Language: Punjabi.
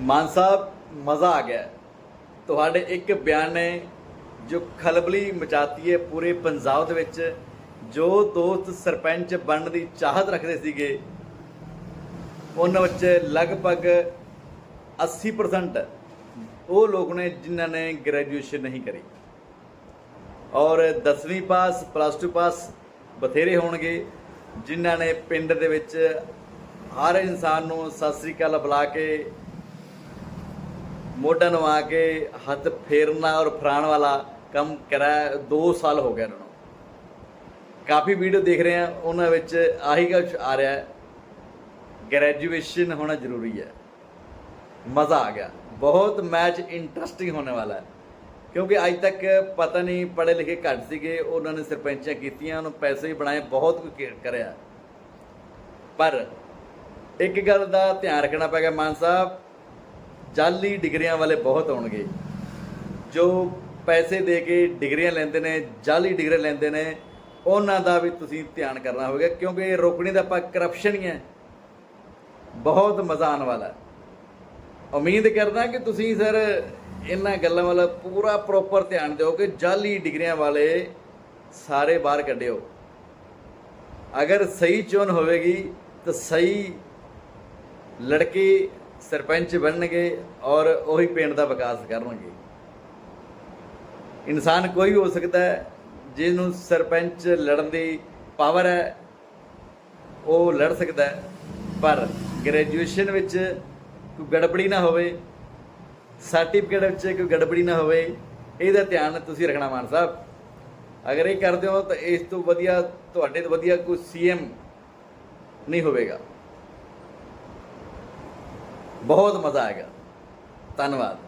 ਮਾਨ ਸਾਹਿਬ, ਮਜ਼ਾ ਆ ਗਿਆ। ਤੁਹਾਡੇ ਇੱਕ ਬਿਆਨ ਨੇ ਜੋ ਖਲਬਲੀ ਮਚਾਤੀ ਹੈ ਪੂਰੇ ਪੰਜਾਬ ਦੇ ਵਿੱਚ, ਜੋ ਦੋਸਤ ਸਰਪੰਚ ਬਣਨ ਦੀ ਚਾਹਤ ਰੱਖਦੇ ਸੀਗੇ, ਉਹਨਾਂ ਵਿੱਚ ਲਗਭਗ 80% ਉਹ ਲੋਕ ਨੇ ਜਿਨ੍ਹਾਂ ਨੇ ਗ੍ਰੈਜੂਏਸ਼ਨ ਨਹੀਂ ਕਰੀ। ਔਰ 10ਵੀਂ ਪਾਸ ਪਲੱਸ 2 ਪਾਸ ਬਥੇਰੇ ਹੋਣਗੇ, ਜਿਨ੍ਹਾਂ ਨੇ ਪਿੰਡ ਦੇ ਵਿੱਚ ਹਰ ਇਨਸਾਨ ਨੂੰ ਸਤਿ ਸ੍ਰੀ ਅਕਾਲ ਬੁਲਾ ਕੇ ਮੋਢਾ ਨਵਾ ਕੇ ਹੱਥ ਫੇਰਨਾ ਔਰ ਫਰਾਣ ਵਾਲਾ ਕੰਮ ਕਰਾਇਆ 2 ਸਾਲ ਹੋ ਗਏ ਉਹਨਾਂ ਨੂੰ ਕਾਫੀ ਵੀਡੀਓ ਦੇਖ ਰਹੇ ਆ ਉਹਨਾਂ ਵਿੱਚ ਆਹੀ ਕੁਛ ਆ ਰਿਹਾ ਹੈ ग्रेजुएशन होना जरूरी है मज़ा आ गया बहुत मैच इंटरेस्टिंग होने वाला है ਕਿਉਂਕਿ ਅੱਜ ਤੱਕ ਪਤਾ ਨਹੀਂ ਪੜ੍ਹੇ ਲਿਖੇ ਘੱਟ ਸੀਗੇ ਉਹਨਾਂ ਨੇ ਸਰਪੰਚਾਂ ਕੀਤੀਆਂ ਉਹਨੂੰ ਪੈਸੇ ਵੀ ਬਣਾਏ ਬਹੁਤ ਕੁਝ ਕੀ- ਕਰਿਆ ਪਰ ਇੱਕ ਗੱਲ ਦਾ ਧਿਆਨ ਰੱਖਣਾ ਪੈਗਾ ਮਾਨ ਸਾਹਿਬ ਜਾਲੀ ਡਿਗਰੀਆਂ ਵਾਲੇ ਬਹੁਤ ਹੋਣਗੇ ਜੋ ਪੈਸੇ ਦੇ ਕੇ ਡਿਗਰੀਆਂ ਲੈਂਦੇ ਨੇ, ਜਾਲੀ ਡਿਗਰੀਆਂ ਲੈਂਦੇ ਨੇ, ਉਹਨਾਂ ਦਾ ਵੀ ਤੁਸੀਂ ਧਿਆਨ ਕਰਨਾ ਹੋਵੇਗਾ, ਕਿਉਂਕਿ ਇਹ ਰੋਕਣੀ ਦਾ ਆਪਾਂ ਕਰਪਸ਼ਨ ਹੀ ਹੈ। ਬਹੁਤ ਮਜ਼ਾ ਆਉਣ ਵਾਲਾ ਉਮੀਦ ਕਰਦਾ ਕਿ ਤੁਸੀਂ ਸਰ ਇਹਨਾਂ ਗੱਲਾਂ ਵਾਲਾ ਪੂਰਾ ਪ੍ਰੋਪਰ ਧਿਆਨ ਦਿਓ ਕਿ ਜਾਲੀ ਡਿਗਰੀਆਂ ਵਾਲੇ ਸਾਰੇ ਬਾਹਰ ਕੱਢਿਓ। ਅਗਰ ਸਹੀ ਚੋਣ ਹੋਵੇਗੀ, ਤਾਂ ਸਹੀ ਲੜਕੇ ਸਰਪੰਚ ਬਣਨਗੇ ਔਰ ਉਹੀ ਪਿੰਡ ਦਾ ਵਿਕਾਸ ਕਰਨਗੇ। ਇਨਸਾਨ ਕੋਈ ਵੀ ਹੋ ਸਕਦਾ ਹੈ ਜਿਹਨੂੰ ਸਰਪੰਚ ਲੜਨ ਦੀ ਪਾਵਰ ਹੈ, ਉਹ ਲੜ ਸਕਦਾ ਹੈ, ਪਰ ਗ੍ਰੈਜੂਏਸ਼ਨ ਵਿੱਚ ਕੋਈ ਗੜਬੜੀ ਨਾ ਹੋਵੇ ਸਰਟੀਫਿਕੇਟ ਵਿੱਚ ਕੋਈ ਗੜਬੜੀ ਨਾ ਹੋਵੇ, ਇਹਦਾ ਧਿਆਨ ਤੁਸੀਂ ਰੱਖਣਾ ਮਾਨ ਸਾਹਿਬ। ਅਗਰ ਇਹ ਕਰਦੇ ਹੋ ਤਾਂ ਇਸ ਤੋਂ ਵਧੀਆ, ਤੁਹਾਡੇ ਤੋਂ ਵਧੀਆ ਕੋਈ ਸੀਐਮ ਨਹੀਂ ਹੋਵੇਗਾ। ਬਹੁਤ ਮਜ਼ਾ ਆਏਗਾ ਧੰਨਵਾਦ।